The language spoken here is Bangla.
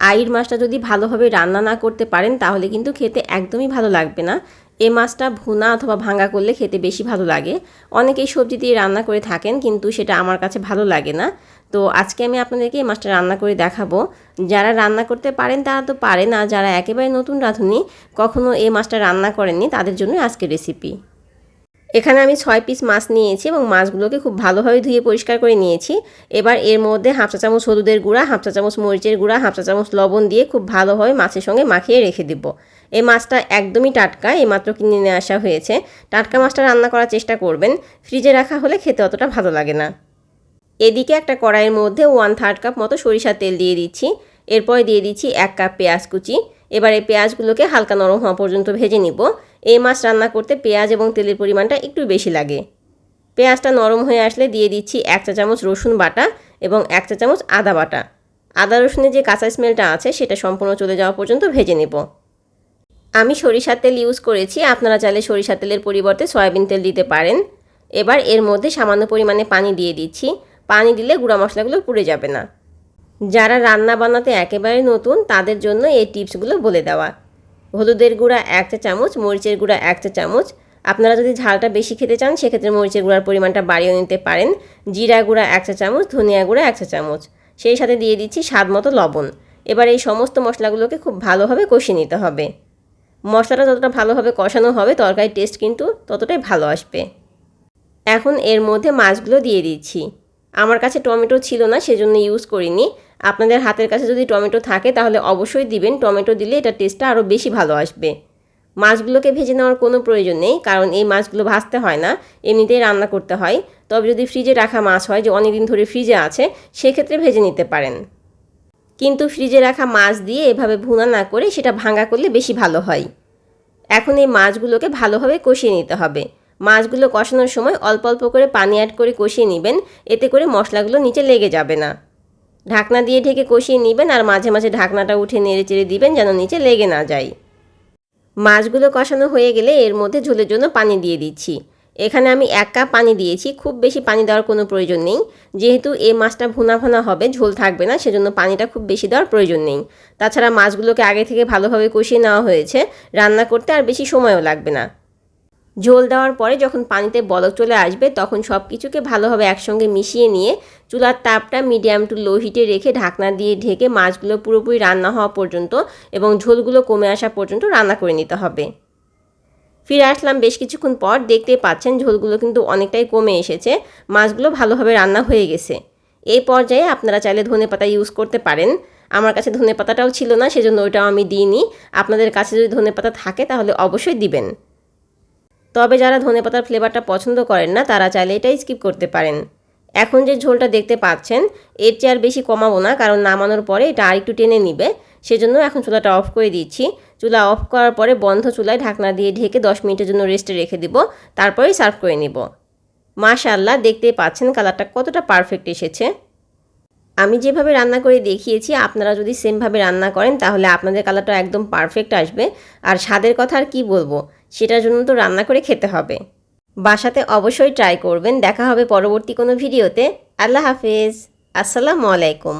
আইর মাছটা যদি ভালোভাবে রান্না না করতে পারেন, তাহলে কিন্তু খেতে একদমই ভালো লাগবে না। এ মাছটা ভুনা অথবা ভাঙা করলে খেতে বেশি ভালো লাগে। অনেকেই সবজি দিয়ে রান্না করে থাকেন, কিন্তু সেটা আমার কাছে ভালো লাগে না। তো আজকে আমি আপনাদেরকে এই মাছটা রান্না করে দেখাবো। যারা রান্না করতে পারেন, তারা তো পারে না। যারা একেবারে নতুন রাঁধুনি কখনও এই মাছটা রান্না করেননি, তাদের জন্য আজকের রেসিপি এখানে আমি ছয় পিস মাছ নিয়েছি এবং মাছগুলোকে খুব ভালোভাবে ধুয়ে পরিষ্কার করে নিয়েছি। এবার এর মধ্যে হাফ চা চামচ হলুদের গুঁড়া, হাফ চা চামচ মরিচের গুঁড়া, হাফ চা চামচ লবণ দিয়ে খুব ভালোভাবে মাছের সঙ্গে মাখিয়ে রেখে দিব। এই মাছটা একদমই টাটকা এইমাত্র কিনে নিয়ে আসা হয়েছে। টাটকা মাছটা রান্না করার চেষ্টা করবেন, ফ্রিজে রাখা হলে খেতে অতটা ভালো লাগে না। এদিকে একটা কড়াইয়ের মধ্যে ওয়ান থার্ড কাপ মতো সরিষার তেল দিয়ে দিচ্ছি। এরপরে দিয়ে দিচ্ছি এক কাপ পেঁয়াজ কুচি। এবার এই পেঁয়াজগুলোকে হালকা নরম হওয়া পর্যন্ত ভেজে নিব। এই মাছ রান্না করতে পেঁয়াজ এবং তেলের পরিমাণটা একটু বেশি লাগে। পেঁয়াজটা নরম হয়ে আসলে দিয়ে দিচ্ছি এক চা চামচ রসুন বাটা এবং এক চা চামচ আদা বাটা। আদা রসুনের যে কাঁচা স্মেলটা আছে সেটা সম্পূর্ণ চলে যাওয়া পর্যন্ত ভেজে নেব। আমি সরিষার তেল ইউজ করেছি, আপনারা চাইলে সরিষার তেলের পরিবর্তে সয়াবিন তেল দিতে পারেন। এবার এর মধ্যে সামান্য পরিমাণে পানি দিয়ে দিচ্ছি। পানি দিলে গুঁড়া মশলাগুলো পুড়ে যাবে না। যারা রান্না বান্নাতে একেবারে নতুন, তাদের জন্য এই টিপসগুলো বলে দেওয়া। হলুদের গুঁড়া এক চা চামচ, মরিচের গুঁড়া এক চা চামচ। আপনারা যদি ঝালটা বেশি খেতে চান, সেক্ষেত্রে মরিচের গুঁড়ার পরিমাণটা বাড়িয়ে নিতে পারেন। জিরা গুঁড়া এক চা চামচ, ধনিয়া গুঁড়া এক চা চামচ। সেই সাথে দিয়ে দিচ্ছি স্বাদ মতো লবণ। এবার এই সমস্ত মশলাগুলোকে খুব ভালোভাবে কষিয়ে নিতে হবে। মশলাটা যতটা ভালোভাবে কষানো হবে তরকারির টেস্ট কিন্তু ততটাই ভালো আসবে। এখন এর মধ্যে মাছগুলো দিয়ে দিচ্ছি। আমার কাছে টমেটো ছিল না, সেজন্য ইউজ করিনি। আপনাদের হাতের কাছে যদি টমেটো থাকে, তাহলে অবশ্যই দিবেন। টমেটো দিলে এটা টেস্টটা আরও বেশি ভালো আসবে। মাছগুলোকে ভেজে নেওয়ার কোনো প্রয়োজন নেই, কারণ এই মাছগুলো ভাজতে হয় না, এমনিতেই রান্না করতে হয়। তবে যদি ফ্রিজে রাখা মাছ হয়, যে অনেকদিন ধরে ফ্রিজে আছে, সেক্ষেত্রে ভেজে নিতে পারেন। কিন্তু ফ্রিজে রাখা মাছ দিয়ে এভাবে ভুনা না করে সেটা ভাঙা করলে বেশি ভালো হয়। এখন এই মাছগুলোকে ভালোভাবে কষিয়ে নিতে হবে। মাছগুলো কষানোর সময় অল্প অল্প করে পানি অ্যাড করে কষিয়ে নেবেন, এতে করে মশলাগুলো নিচে লেগে যাবে না। ঢাকনা দিয়ে ঢেকে কষিয়ে নেবেন আর মাঝে মাঝে ঢাকনাটা উঠে নেড়ে চেড়ে দিবেন যেন নিচে লেগে না যায়। মাছগুলো কষানো হয়ে গেলে এর মধ্যে ঝোলের জন্য পানি দিয়ে দিচ্ছি। এখানে আমি এক কাপ পানি দিয়েছি, খুব বেশি পানি দেওয়ার কোনো প্রয়োজন নেই। যেহেতু এই মাছটা ভুনা ভুনা হবে, ঝোল থাকবে না, সেজন্য পানিটা খুব বেশি দেওয়ার প্রয়োজন নেই। তাছাড়া মাছগুলোকে আগে থেকে ভালোভাবে কষিয়ে নেওয়া হয়েছে। রান্না করতে আর বেশি সময়ও লাগবে না। ঝোল দেওয়ার পরে যখন পানিতে বলক চলে আসবে, তখন সব কিছুকে ভালোভাবে একসঙ্গে মিশিয়ে নিয়ে চুলার তাপটা মিডিয়াম টু লো হিটে রেখে ঢাকনা দিয়ে ঢেকে মাছগুলো পুরোপুরি রান্না হওয়া পর্যন্ত এবং ঝোলগুলো কমে আসা পর্যন্ত রান্না করে নিতে হবে। ফিরে আসলাম বেশ কিছুক্ষণ পর দেখতে পাচ্ছেন ঝোলগুলো কিন্তু অনেকটাই কমে এসেছে, মাছগুলো ভালোভাবে রান্না হয়ে গেছে। এই পর্যায়ে আপনারা চাইলে ধনে পাতা ইউজ করতে পারেন। আমার কাছে ধনে পাতাটাও ছিল না, সেজন্য ওইটাও আমি দিইনি। আপনাদের কাছে যদি ধনে পাতা থাকে, তাহলে অবশ্যই দিবেন। তবে যারা ধনে পাতার ফ্লেভারটা পছন্দ করেন না, তারা চাইলে এটাই স্কিপ করতে পারেন। এখন যে ঝোলটা দেখতে পাচ্ছেন, এর চেয়ে আর বেশি কমাবো না, কারণ নামানোর পরে এটা আর একটু টেনে নিবে। সেজন্য এখন চুলাটা অফ করে দিচ্ছি। চুলা অফ করার পরে বন্ধ চুলায় ঢাকনা দিয়ে ঢেকে দশ মিনিটের জন্য রেস্টে রেখে দিব। তারপরেই সার্ভ করে নিব। মাশাল্লাহ দেখতেই পাচ্ছেন কালারটা কতটা পারফেক্ট এসেছে। আমি যেভাবে রান্না করে দেখিয়েছি, আপনারা যদি সেমভাবে রান্না করেন, তাহলে আপনাদের কালারটা একদম পারফেক্ট আসবে। আর স্বাদের কথা আর কী বলব? সেটার জন্য তো রান্না করে খেতে হবে। বাসাতে অবশ্যই ট্রাই করবেন। দেখা হবে পরবর্তী কোনো ভিডিওতে। আল্লাহ হাফেজ। আসসালামু আলাইকুম।